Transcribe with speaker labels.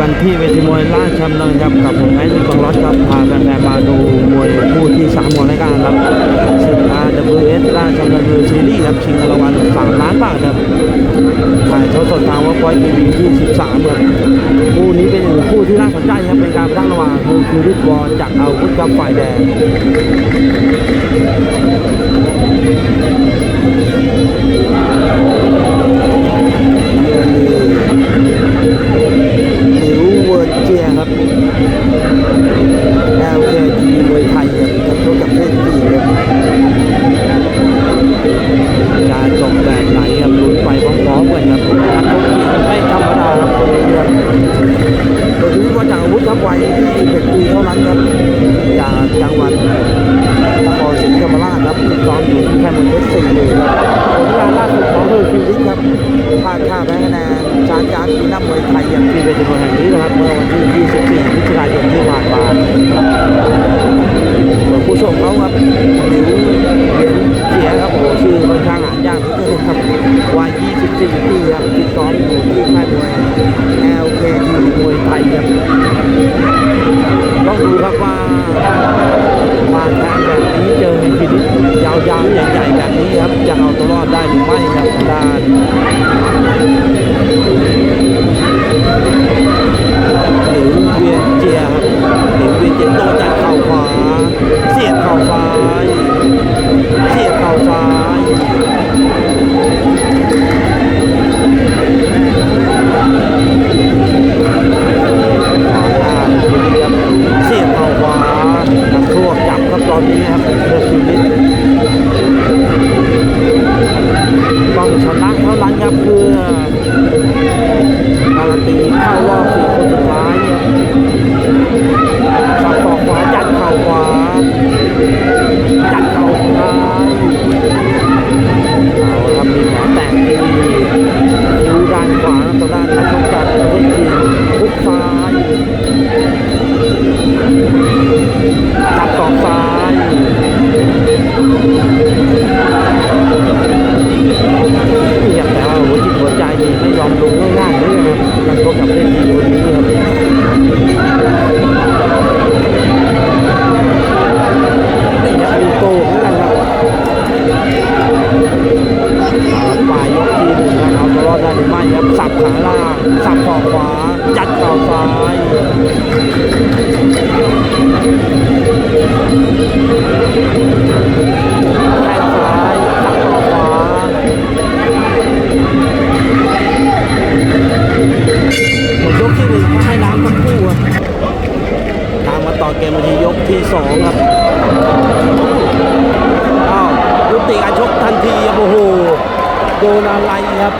Speaker 1: กันที่เวทีมวยราชดำเนินครับกับผมไอ้ลูกบังรถครับพาแฟนๆมาดูมวยคู่ที่สามของรายการครับศึก RWS ราชดำเนินเวทีรีส์ครับชิงเงินรางวัล3ล้านบาทครับถ่ายทอดสดทางวัดพอยทีวีที่13ครับคู่นี้เป็นคู่ที่น่าสนใจครับเป็นการประทะระหว่างเฮอคิวลิสวอร์จากอาวุธกับฝ่ายแดง พร้อมๆกันครับนักชกจีนไม่ธรรมดาครับคนนี้ครับโดยที่ว่าจากอาวุธครับวัย21ปีเท่านั้นครับจากจังหวัดนครศรีธรรมราชครับที่ซ้อมอยู่ที่แค่มวยเพชรสี่เลยครับผลงานล่าสุดของเธอคิวลิสครับพลาดท่าแพ้คะแนนชาร์จยานที่นักมวยไทยอย่างที่เวทีมวยแห่งนี้นะครับเมื่อวันที่24มิถุนายนที่ผ่านมาผู้ชมเขาครับ สี่ปีครับที่ซ้อมอยู่ที่ค่ายมวย LKT มวยไทยครับต้องดูครับว่ามาแทงแบบนี้เจอในชีวิปยาวๆใหญ่ๆแบบนี้ครับจะเอาตัวรอดได้หรือไม่ครับได้ ต้องชนะเท่านั้นครับเพื่อการันตีเข้ารอบางสับขอขวายัดเข่าซ้ายแข้งซ้ายสับขอขวาหมดยกที่หนึ่งให้น้ำทั้งคู่ครับตามมาต่อเกมวันที่ยกที่สองครับอ้าวยุติการชกทันทีโอ้โหโดนอะไรครับ